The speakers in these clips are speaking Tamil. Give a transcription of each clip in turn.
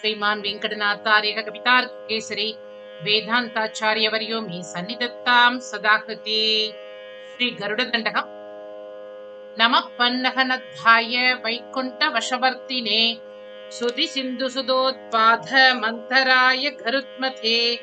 ಶ್ರೀಮಾನ್ ವೆಂಕಟನಾಥಾರ್ಯ ಕವಿತಾರ್ ಕೇಸರಿ ವೇದಾಂತಾಚಾರ್ಯವರ್ಯೋ ಮೀ ಸನ್ನಿಧತ್ತಾಂ ಸದಾಕೃತಿ ಶ್ರೀ ಗರುಡದಂಡಕಂ ನಮ ಪನ್ನಹನ ಧಾಯ ವೈಕುಂಠ ವಶವರ್ತಿನೆ. ಸುತಿ ಸಿಂಧು ಸುಧೋತ್ಪಾದ ಮಂಥರಾಯ ಗರುತ್ಮಥೆ.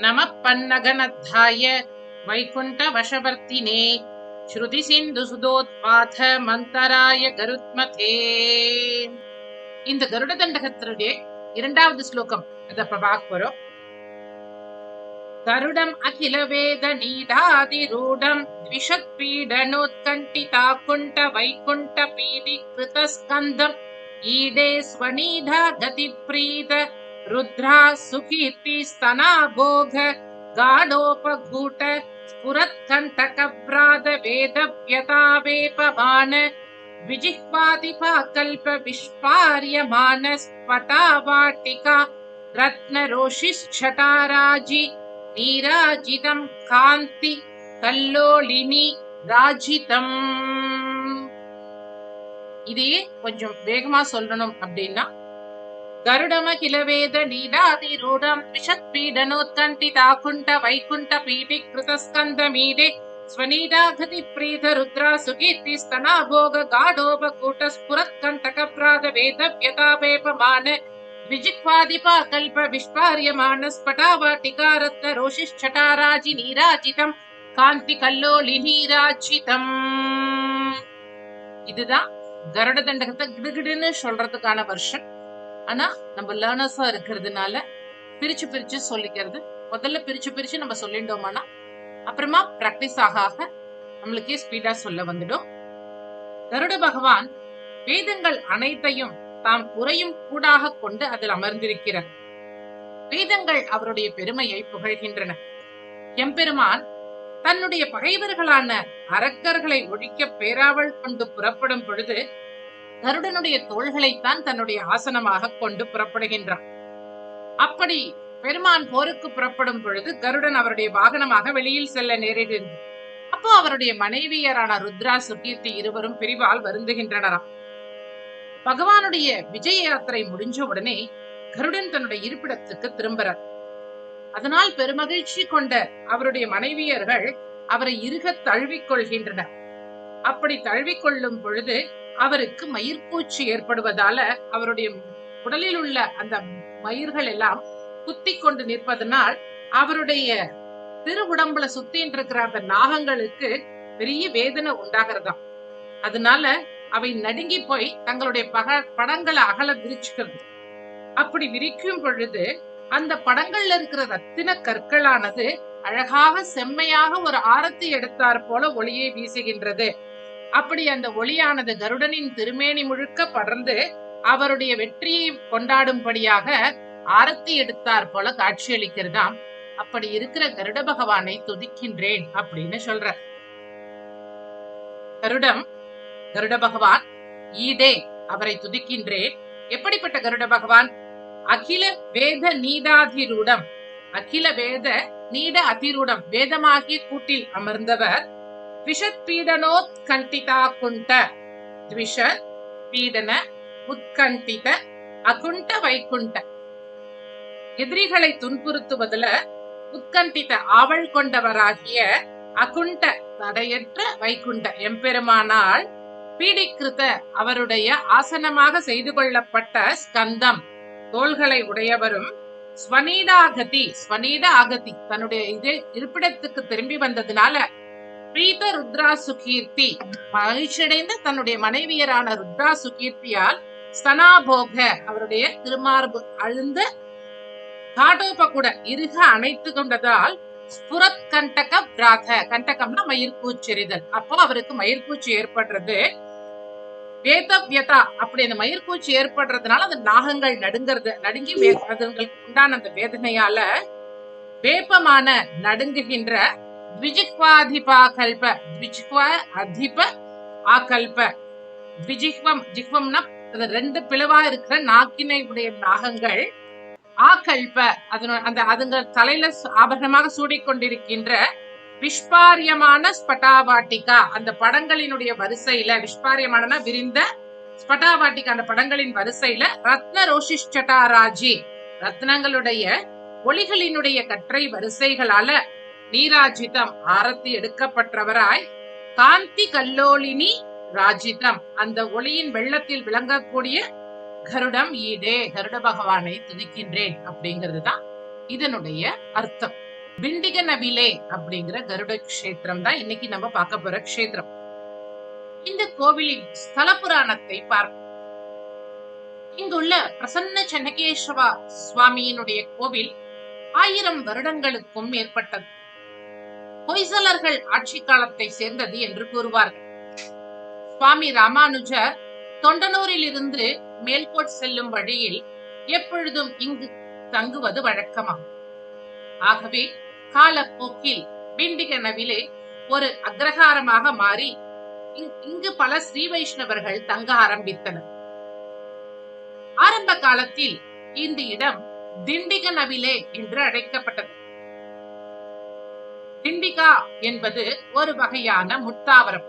ನಮ ಪನ್ನಗನ ಧಾಯ ವೈಕುಂಠ ವಶವರ್ತಿನೆ. ಶ್ರುತಿ ಸಿಂಧು ಸುಧೋತ್ಪಾದ ಮಂಥರಾಯ ಗರುತ್ಮಥೇ. இந்த கருடதண்டகத்தினுடைய இரண்டாவது ஸ்லோகம் அதை இப்ப பார்க்க போறோம் கருடம் அகில வேத நீடாதிரூடம் த்விஷத் பீடனோத்கண்டிதா குண்ட வைகுண்ட பீடி கிருதஸ்கந்தம் ஈடே ஸ்வனீடா கதி பிரீத ருத்ரா சுகீர்த்தி ஸ்தனா போக गाढोपघूट स्फुरत्कण्टकव्रात वेदव्यतावेपमान विजिह्वादिपाकल्प विस्पार्यमान स्फटावाटिका रत्नरोषिश्छटाराजि नीराजितं कान्ति கல்லோலினி ராஜிதம் இதையே கொஞ்சம் வேகமா சொல்லணும் அப்படின்னா గరుడమ కిలవేద నీడాదిరూఢం ద్విషత్పీడనోత్కంఠితాకుంఠ వైకుంఠ పీఠి కృతస్కందమీడే स्वनीडाघति காந்தி सुकीर्तिस्तनाभोगगाढोपकूटस्फुरत्कण्टकप्रादवेदव्यतापेपमान द्विजिह्वादिपाकल्पविस्पार्यमानस्फटावाटिकारत्तरोषिश्चटाराजिनीराजितम् காந்திகல்லோலினீராட்சிதம் இதுதான் கருட தண்டகத்தை கிடுகிடுன்னு சொல்றதுக்கான வருஷன் ஆனா நம்ம லேர்னர்ஸா இருக்கிறதுனால பிரிச்சு பிரிச்சு சொல்லிக்கிறது. முதல்ல பிரிச்சு பிரிச்சு நம்ம சொல்லிட்டோம்னா அப்புறமா பிராக்டிஸ் ஆக ஆக நம்மளுக்கே ஸ்பீடா சொல்ல வந்துடும். கருட பகவான் வேதங்கள் அனைத்தையும் தாம் உரையும் கூடாக கொண்டு அதில் அமர்ந்திருக்கிறார். வேதங்கள் அவருடைய பெருமையை புகழ்கின்றன. எம்பெருமான் தன்னுடைய பகைவர்களான அரக்கர்களை ஒழிக்க பேராவல் கொண்டு புறப்படும் பொழுது கருடனுடைய தோள்களைத்தான் தன்னுடைய ஆசனமாக கொண்டு புறப்படுகின்றான். அப்படி பெருமான் போருக்கு புறப்படும் பொழுது கருடன் அவருடைய வாகனமாக வெளியில் செல்ல நேரிடுகிறது அப்போ அவருடைய மனைவியரான ருத்ரா சுகீர்த்தி இருவரும் பிரிவால் வருந்துகின்றனராம் பகவானுடைய விஜய யாத்திரை முடிஞ்ச உடனே கருடன் தன்னுடைய இருப்பிடத்துக்கு திரும்புறார். அதனால் பெருமகிழ்ச்சி கொண்ட அவருடைய மனைவியர்கள் அவரை இருக தழுவிக் கொள்கின்றனர். அப்படி தழுவிக் கொள்ளும் பொழுது அவருக்கு மயிர்பூச்சி ஏற்படுவதால அவருடைய உடலில் உள்ள அந்த மயிர்கள் எல்லாம் குத்தி கொண்டு நிற்பதனால் அவருடைய திரு உடம்புல சுத்தின்னு இருக்கிற அந்த நாகங்களுக்கு பெரிய வேதனை உண்டாகிறதாம். அதனால அவை நடுங்கி போய் தங்களுடைய பக படங்களை அகல விரிச்சுக்கிறது. அப்படி விரிக்கும் பொழுது அந்த படங்கள்ல இருக்கிற ரத்தின கற்களானது அழகாக செம்மையாக ஒரு ஆரத்தி எடுத்தார் போல ஒளியை வீசுகின்றது. அப்படி அந்த ஒளியானது கருடனின் திருமேனி முழுக்க படர்ந்து அவருடைய வெற்றியை கொண்டாடும்படியாக ஆரத்தி எடுத்தார் போல காட்சியளிக்கிறதாம் அப்படி இருக்கிற கருட பகவானை துதிக்கின்றேன் அப்படின்னு சொல்ற. கருடம் கருட பகவான் ஈதே அவரை துதிக்கின்றேன். எப்படிப்பட்ட கருட பகவான்? அகில வேத நீதாதிரூடம் அகில வேத நீட அதிரூடம் வேதமாகிய கூட்டில் அமர்ந்தவர் விஷத் பீடனோ கண்டிதா குண்ட த்விஷ பீடன உத்கண்டித அகுண்ட வைகுண்ட. எதிரிகளை துன்புறுத்துவதுல உட்கண்டித்த ஆவல் கொண்டவராகிய அகுண்ட தடையற்ற வைகுண்ட எம்பெருமானால் பீடிக்கிருத்த அவருடைய ஆசனமாக செய்து கொள்ளப்பட்ட ஸ்கந்தம். தோள்களை உடையவரும் ஸ்வனீடாகதி ஸ்வனீட ஆகதி தன்னுடைய இது இருப்பிடத்துக்கு திரும்பி வந்ததுனால பிரீத ருத்ரா சுகீர்த்தி மகிழ்ச்சியடைந்த தன்னுடைய மனைவியரான ருத்ரா சுகீர்த்தியால் ஸ்தனாபோக அவருடைய திருமார்பு அழுந்த தாடோபகுடன் இருக அணைத்து கொண்டதால் ஸ்புரத் கண்டக பிராத கண்டகம்னா மயிர்கூச்செறிதல் அப்போ அவருக்கு மயிர்கூச்சி ஏற்படுறது. வேதவியதா. அப்படி அந்த மயிர்கூச்சி ஏற்படுறதுனால அந்த நாகங்கள் நடுங்கிறது நடுங்கி அதுங்களுக்கு உண்டான அந்த வேதனையால வேப்பமான நடுங்குகின்ற த்விஜிஹ்வாதிபாகல்ப த்விஜிஹ்வ அதிப ஆகல்ப த்விஜிஹ்வம் ஜிஹ்வம்னா ரெண்டு பிளவா இருக்கிற நாக்கினை உடைய நாகங்கள். ஆகல்ப அதனோட அந்த அதுங்க தலையில ஆபரணமாக சூடிக்கொண்டிருக்கின்ற விஷ்பாரியமான ஸ்பட்டாவாட்டிகா அந்த படங்களினுடைய வரிசையில விஷ்பாரியமான விரிந்த ஸ்பட்டாவாட்டிகா அந்த படங்களின் வரிசையில ரத்ன ரோஷிஷ்டடாராஜி ரத்னங்களுடைய ஒளிகளினுடைய கற்றை வரிசைகளால நீராஜிதம் ஆரத்தி எடுக்கப்பட்டவராய் காந்தி கல்லோலினி ராஜிதம் அந்த ஒளியின் வெள்ளத்தில் விளங்கக்கூடிய கருடம் ஈடே கருட பகவானை துதிக்கின்றேன் அப்படிங்கிறது தான் இதனுடைய அர்த்தம். பிண்டிக நபிலே அப்படிங்கிற கருட கஷேத்திரம் தான் இன்னைக்கு நம்ம பார்க்க போற கஷேத்திரம். இந்த கோவிலின் ஸ்தல புராணத்தை பார்ப்போம் இங்குள்ள பிரசன்ன சென்னகேஸ்வரா சுவாமியினுடைய கோவில் ஆயிரம் வருடங்களுக்கும் மேற்பட்டது. ஹொய்சலர்கள் ஆட்சி காலத்தை சேர்ந்தது என்று கூறுவார்கள். சுவாமி ராமானுஜர் தொண்டனூரில் இருந்து மேல்கோட் செல்லும் வழியில் எப்பொழுதும் இங்கு தங்குவது வழக்கமாகும் ஆகவே காலப்போக்கில் பிண்டிகனவிலே ஒரு அக்ரஹாரமாக மாறி இங்கு பல ஸ்ரீ வைஷ்ணவர்கள் தங்க ஆரம்பித்தனர். ஆரம்ப காலத்தில் இந்த இடம் திண்டிகனவிலே என்று அழைக்கப்பட்டது. திண்டிகா என்பது ஒரு வகையான முத்தாவரம்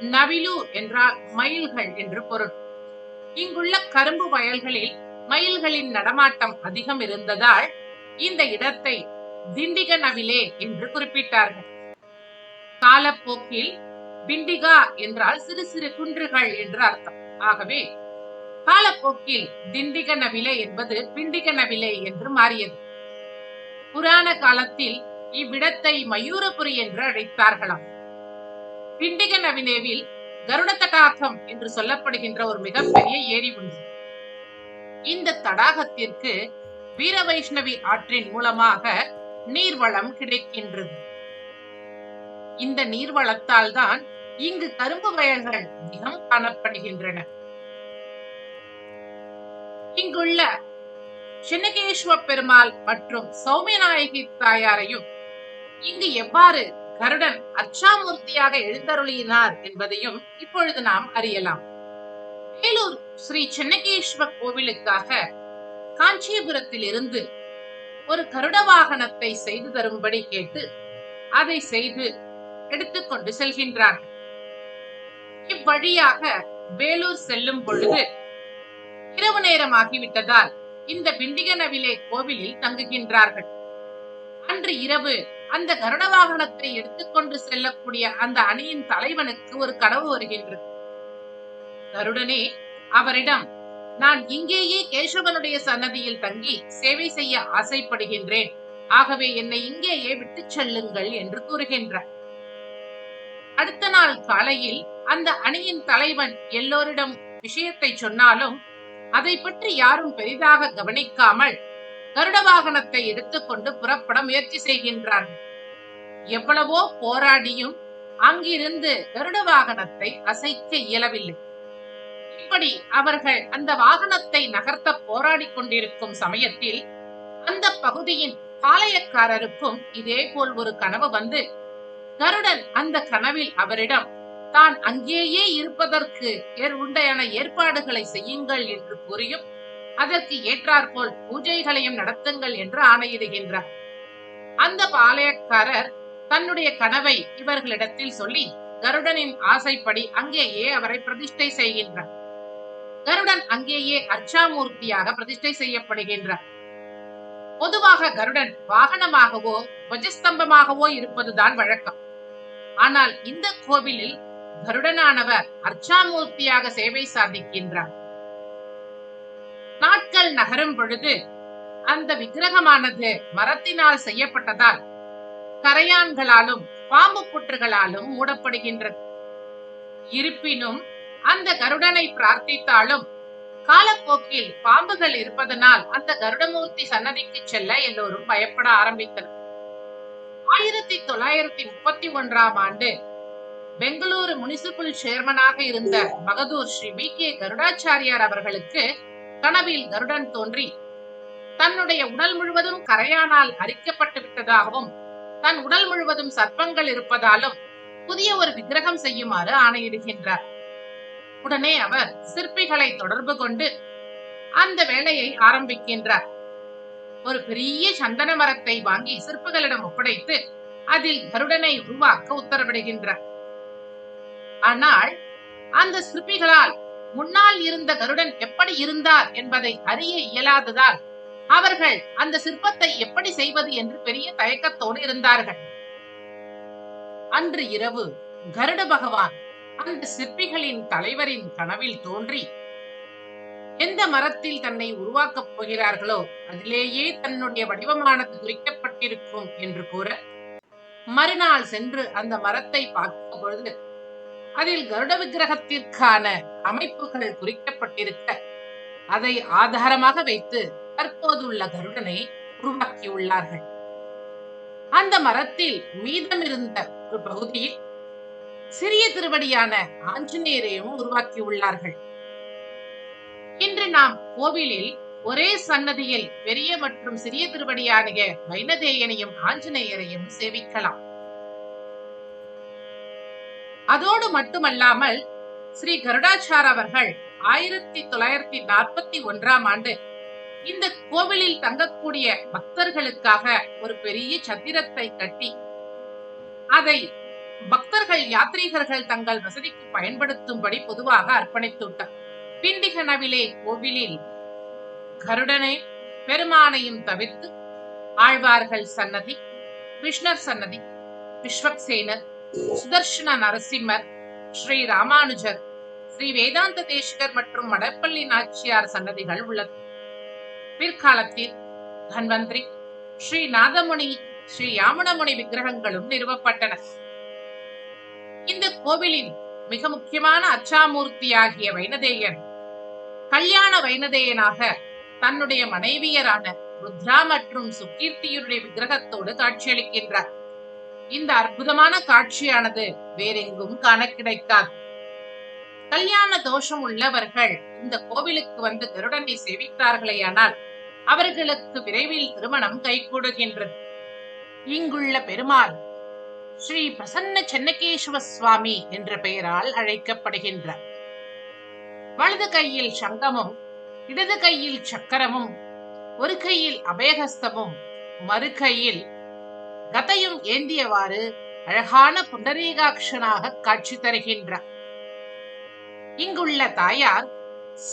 நவிலூர் என்றால் மயில்கள் என்று பொருள். இங்குள்ள கரும்பு வயல்களில் மயில்களின் நடமாட்டம் அதிகம் இருந்ததால் இந்த இடத்தை திண்டிக நவிலே என்று குறிப்பிட்டார்கள். காலப்போக்கில் பிண்டிகா என்றால் சிறு சிறு குன்றுகள் என்று அர்த்தம். ஆகவே காலப்போக்கில் திண்டிக நவிலே என்பது பிண்டிக நவிலே என்று மாறியது. புராண காலத்தில் இவ்விடத்தை மயூரபுரி என்று அழைத்தார்களாம். பிண்டிக நவிலேவில் கருட தடாகம் என்று சொல்லப்படுகின்ற ஒரு மிகப்பெரிய ஏரி உண்டு இந்த தடாகத்திற்கு வீர வைஷ்ணவி ஆற்றின் மூலமாக நீர்வளம் கிடைக்கின்றது. இந்த நீர்வளத்தால் தான் இங்கு கரும்பு வயல்கள் அதிகம் காணப்படுகின்றன. இங்குள்ள சின்னகேஸ்வ பெருமாள் மற்றும் சௌமியநாயகி தாயாரையும் இங்கு எவ்வாறு கருடன் அச்சாமூர்த்தியாக எழுந்தருளினார் என்பதையும் இப்பொழுது நாம் அறியலாம். வேலூர் ஸ்ரீ சென்னகேஸ்வர கோவிலுக்காக காஞ்சிபுரத்தில் இருந்து ஒரு கருட வாகனத்தை செய்து தரும்படி கேட்டு அதை செய்து எடுத்துக்கொண்டு செல்கின்றார்கள் இவ்வழியாக வேலூர் செல்லும் பொழுது இரவு நேரமாகிவிட்டதால் இந்த பிண்டிகனவிலே கோவிலில் தங்குகின்றார்கள். அன்று இரவு அந்த கருட வாகனத்தை எடுத்துக்கொண்டு செல்லக்கூடிய அந்த அணியின் தலைவனுக்கு ஒரு கனவு வருகின்றது. கருடனே அவரிடம் நான் இங்கேயே கேசவனுடைய சன்னதியில் தங்கி சேவை செய்ய ஆசைப்படுகின்றேன். ஆகவே என்னை இங்கேயே விட்டுச் செல்லுங்கள் என்று கூறுகின்றார். அடுத்த நாள் காலையில் அந்த அணியின் தலைவன் எல்லோரிடம் விஷயத்தை சொன்னாலும் அதை பற்றி யாரும் பெரிதாக கவனிக்காமல் கருட வாகனத்தை எடுத்துக்கொண்டு புறப்பட முயற்சி செய்கின்றார்கள் எவ்வளவோ போராடியும் அங்கிருந்து கருட வாகனத்தை அசைக்க இயலவில்லை. இப்படி அவர்கள் அந்த வாகனத்தை நகர்த்த போராடிக் கொண்டிருக்கும் சமயத்தில் அந்த பகுதியின் பாளையக்காரருக்கும் இதே போல் ஒரு கனவு வந்து கருடன் அந்த கனவில் அவரிடம் தான் அங்கேயே இருப்பதற்கு உண்டையான ஏற்பாடுகளை செய்யுங்கள் என்று கூறியும் அதற்கு ஏற்றாற்போல் பூஜைகளையும் நடத்துங்கள் என்று ஆணையிடுகின்றார். அந்த பாளையக்காரர் தன்னுடைய கனவை இவர்களிடத்தில் சொல்லி கருடனின் ஆசைப்படி அங்கேயே அவரை பிரதிஷ்டை செய்கின்றார். கருடன் அங்கேயே அர்ச்சாமூர்த்தியாக பிரதிஷ்டை செய்யப்படுகின்றார். பொதுவாக கருடன் வாகனமாகவோ துவஜஸ்தம்பமாகவோ இருப்பதுதான் வழக்கம். ஆனால் இந்த கோவிலில் கருடனானவர் அர்ச்சாமூர்த்தியாக சேவை சாதிக்கின்றார். கற்கள் நகரும் பொழுது அந்த விக்கிரகமானது மரத்தினால் செய்யப்பட்டதால் கரையான்களாலும் பாம்பு புற்றுகளாலும் மூடப்படுகின்றது. இருப்பினும் அந்த கருடனை பிரார்த்தித்தாலும் காலப்போக்கில் பாம்புகள் இருப்பதனால் அந்த கருடமூர்த்தி சன்னதிக்கு செல்ல எல்லோரும் பயப்பட ஆரம்பித்தனர். ஆயிரத்தி தொள்ளாயிரத்தி முப்பத்தி ஒன்றாம் ஆண்டு பெங்களூரு முனிசிபல் சேர்மனாக இருந்த மகதூர் ஸ்ரீ பி கே கருடாச்சாரியார் அவர்களுக்கு கனவில் கருடன் தோன்றி தன்னுடைய உடல் முழுவதும் கரையானால் அரிக்கப்பட்டு விட்டதாகவும் தன் உடல் முழுவதும் சர்ப்பங்கள் இருப்பதாலும் புதிய ஒரு விக்கிரகம் செய்யுமாறு ஆணையிடுகின்றார். உடனே அவர் சிற்பிகளை தொடர்பு கொண்டு அந்த வேலையை ஆரம்பிக்கின்றார். ஒரு பெரிய சந்தன மரத்தை வாங்கி சிற்பிகளிடம் ஒப்படைத்து அதில் கருடனை உருவாக்க உத்தரவிடுகின்றார். ஆனால் அந்த சிற்பிகளால் முன்னால் இருந்த கருடன் எப்படி இருந்தார் என்பதை அறிய இயலாததால் அவர்கள் அந்த சிற்பத்தை எப்படி செய்வது என்று பெரிய தயக்கத்தோடு இருந்தார்கள். அன்று இரவு கருட பகவான் அந்த சிற்பிகளின் தலைவரின் கனவில் தோன்றி எந்த மரத்தில் தன்னை உருவாக்கப் போகிறார்களோ அதிலேயே தன்னுடைய வடிவமானது குறிக்கப்பட்டிருக்கும் என்று கூற மறுநாள் சென்று அந்த மரத்தை பார்க்கும் பொழுது அதில் கருட விக்கிரகத்திற்கான அமைப்புகள் குறிக்கப்பட்டிருக்க அதை ஆதாரமாக வைத்து தற்போதுள்ள கருடனை உருவாக்கியுள்ளார்கள். அந்த மரத்தில் மீதமிருந்த ஒரு பகுதியில் சிறிய திருவடியான ஆஞ்சநேயரையும் உருவாக்கியுள்ளார்கள். இன்று நாம் கோவிலில் ஒரே சன்னதியில் பெரிய மற்றும் சிறிய திருவடியானிய வைனதேயனையும் ஆஞ்சநேயரையும் சேவிக்கலாம். அதோடு மட்டுமல்லாமல் ஸ்ரீ கருடாச்சார் அவர்கள் ஆயிரத்தி தொள்ளாயிரத்தி நாற்பத்தி ஒன்றாம் ஆண்டு இந்த கோவிலில் தங்கக்கூடிய பக்தர்களுக்காக ஒரு பெரிய சத்திரத்தை கட்டி அதை பக்தர்கள் யாத்ரீகர்கள் தங்கள் வசதிக்கு பயன்படுத்தும்படி பொதுவாக அர்ப்பணித்துள்ளார் பிண்டிகனவிலே கோவிலில் கருடனை பெருமானையும் தவிர்த்து ஆழ்வார்கள் சன்னதி கிருஷ்ணர் சன்னதி விஸ்வக்சேனர் சுதர்ஷன நரசிம்மர் ஸ்ரீ ராமானுஜர் ஸ்ரீ வேதாந்த தேசிகர் மற்றும் மடப்பள்ளி நாச்சியார் சன்னதிகள் உள்ளது. பிற்காலத்தில் தன்வந்திரி ஸ்ரீ நாதமுனி ஸ்ரீ யாமுனமுனி விக்கிரகங்களும் நிறுவப்பட்டன. இந்த கோவிலின் மிக முக்கியமான அச்சாமூர்த்தியாகிய வைனதேயன் கல்யாண வைனதேயனாக தன்னுடைய மனைவியரான ருத்ரா மற்றும் சுகீர்த்தியுடைய விக்கிரகத்தோடு காட்சியளிக்கின்றார். இந்த அற்புதமான காட்சியானது வேறெங்கும் காண கிடைக்காது கல்யாண தோஷம் உள்ளவர்கள் இந்த கோவிலுக்கு வந்து கருடனை சேவித்தார்களேயானால் அவர்களுக்கு விரைவில் திருமணம் கைகூடுகின்றது. இங்குள்ள பெருமாள் ஸ்ரீ பிரசன்ன சென்னகேஸ்வர சுவாமி என்ற பெயரால் அழைக்கப்படுகின்றார். வலது கையில் சங்கமும் இடது கையில் சக்கரமும் ஒரு கையில் அபேகஸ்தமும் மறு கையில் கதையும் ஏந்தியவாறு அழகான புண்டரீகாட்சனாக காட்சி தருகின்றார். இங்குள்ள தாயார்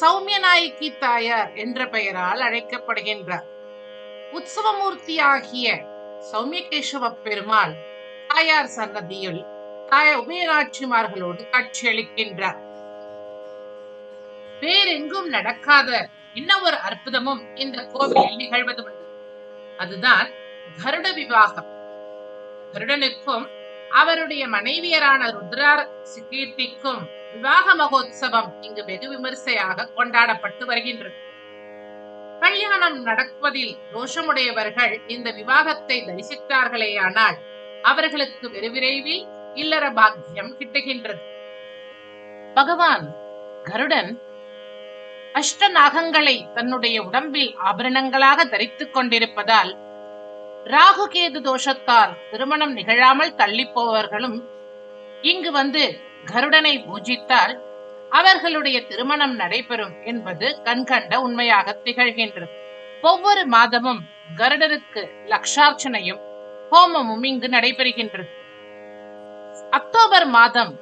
சௌமியநாயகி தாயார் என்ற பெயரால் அழைக்கப்படுகின்றார். உற்சவமூர்த்தியாகிய சௌமியகேசவ பெருமாள் தாயார் சன்னதியில் தாய உபயநாட்சிமார்களோடு காட்சியளிக்கின்றார். வேறெங்கும் நடக்காத இன்னொரு அற்புதமும் இந்த கோவிலில் நிகழ்வது உண்டு அதுதான் கருட விவாகம். கருடனுக்கும் அவருடைய மனைவியரான ருத்ரார் கீர்த்திக்கும் விவாக மகோத்சவம் இங்கு வெகு விமரிசையாக கொண்டாடப்பட்டு வருகின்றது. கல்யாணம் நடப்பதில் தோஷமுடையவர்கள் இந்த விவாகத்தை தரிசித்தார்களேயானால் அவர்களுக்கு வெகு விரைவில் இல்லற பாக்கியம் கிட்டுகின்றது. பகவான் கருடன் அஷ்ட நாகங்களை தன்னுடைய உடம்பில் ஆபரணங்களாக தரித்துக் கொண்டிருப்பதால் ராகுகேது தோஷத்தால் திருமணம் நிகழாமல் தள்ளி போவர்களும் இங்கு வந்து கருடனை பூஜித்தால் அவர்களுடைய திருமணம் நடைபெறும் என்பது கண்கண்ட உண்மையாக திகழ்கின்றது. ஒவ்வொரு மாதமும் கருடருக்கு லக்ஷார்ச்சனையும் ஹோமமும் இங்கு நடைபெறுகின்றது. அக்டோபர் மாதம்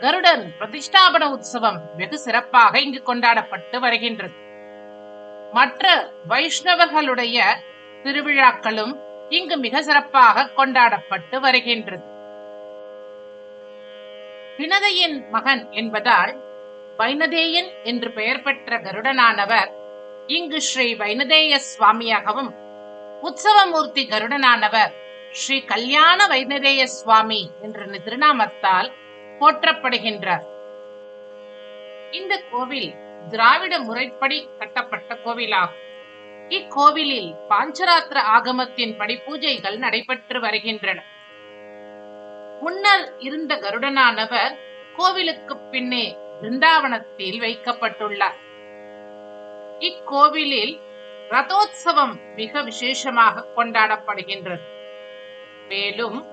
கருடன் பிரதிஷ்டாபன உற்சவம் வெகு சிறப்பாக இங்கு கொண்டாடப்பட்டு வருகின்றது. மற்ற வைஷ்ணவர்களுடைய திருவிழாக்களும் இங்கு மிக சிறப்பாக கொண்டாடப்பட்டு வருகின்றது. வினதையின் மகன் என்பதால் வைனதேயன் என்று பெயர் பெற்ற கருடனானவர் இங்கு ஸ்ரீ வைனதேய சுவாமியாகவும் உற்சவமூர்த்தி கருடனானவர் ஸ்ரீ கல்யாண வைனதேய சுவாமி என்ற திருநாமத்தால் போற்றப்படுகின்றார். இந்த கோவில் திராவிட முறைப்படி கட்டப்பட்ட கோவிலாகும். இக்கோவிலில் பாஞ்சராத்திர ஆகமத்தின்படி பூஜைகள் நடைபெற்று வருகின்றன. முன்னர் இருந்த கருடனானவர் கோவிலுக்கு பின்னே பிருந்தாவனத்தில் வைக்கப்பட்டுள்ளார். இக்கோவிலில் ரதோத்சவம் மிக விசேஷமாக கொண்டாடப்படுகின்றது. மேலும்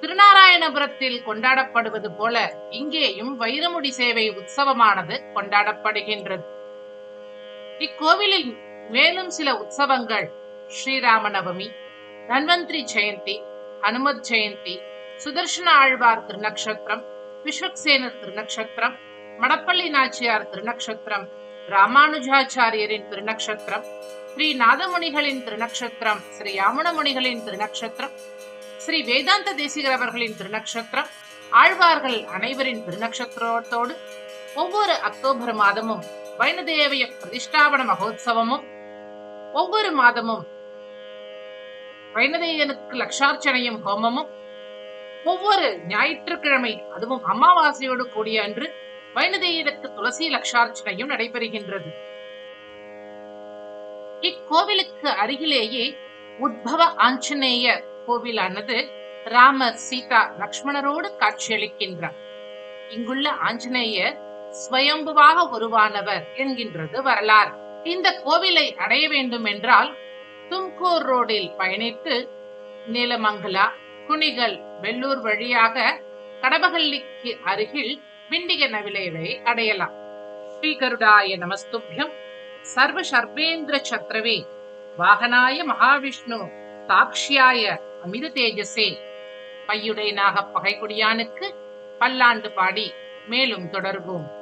திருநாராயணபுரத்தில் கொண்டாடப்படுவது போல இங்கேயும் வைரமுடி சேவை உற்சவமானது கொண்டாடப்படுகின்றது. இக்கோவிலில் மேலும் சில உற்சவங்கள். ஸ்ரீராம நவமி தன்வந்திரி ஜெயந்தி அனுமத் ஜெயந்தி சுதர்ஷன ஆழ்வார் திருநக்ஷத்திரம் விஸ்வக்சேனர் திருநக்ஷத்திரம் மடப்பள்ளி நாச்சியார் திருநக்ஷத்திரம் ராமானுஜாச்சாரியரின் திருநக்ஷத்திரம் ஸ்ரீ நாதமுனிகளின் திருநக்ஷத்திரம் ஸ்ரீ யாமுனமுனிகளின் திருநக்ஷத்திரம் ஸ்ரீ வேதாந்த தேசிகர் அவர்களின் திருநக்ஷத்திரம் ஆழ்வார்கள் அனைவரின் திருநக்ஷத்திரத்தோடு ஒவ்வொரு அக்டோபர் மாதமும் வைணதேவய பிரதிஷ்டாபன மகோத்சவமும் ஒவ்வொரு மாதமும் வைணதேயனுக்கு லட்சார்ச்சனையும் ஹோமமும் ஒவ்வொரு ஞாயிற்றுக்கிழமை அதுவும் அமாவாசையோடு கூடிய அன்று வைணதேயனுக்கு துளசி லட்சார்ச்சனையும் நடைபெறுகின்றது. இக்கோவிலுக்கு அருகிலேயே உத்பவ ஆஞ்சநேய கோவிலானது ராமர் சீதா லக்ஷ்மணரோடு காட்சியளிக்கின்றார். இங்குள்ள ஆஞ்சநேயர் ஸ்வயம்புவாக உருவானவர் என்கின்றது வரலாறு. இந்த கோவிலை அடைய வேண்டும் என்றால் தும்கூர் ரோடில் பயணித்து நீலமங்கலா குணிகள் வெள்ளூர் வழியாக கடபகல்லிக்கு அருகில் பிண்டிக நவிலைவை அடையலாம். ஸ்ரீகருடாய நமஸ்துபியம். சர்வ சர்வேந்திர சத்ரவே. வாகனாய மகாவிஷ்ணு. சாட்சியாய அமித தேஜசே பையுடையனாக பகைக்குடியானுக்கு பல்லாண்டு பாடி மேலும் தொடர்வோம்.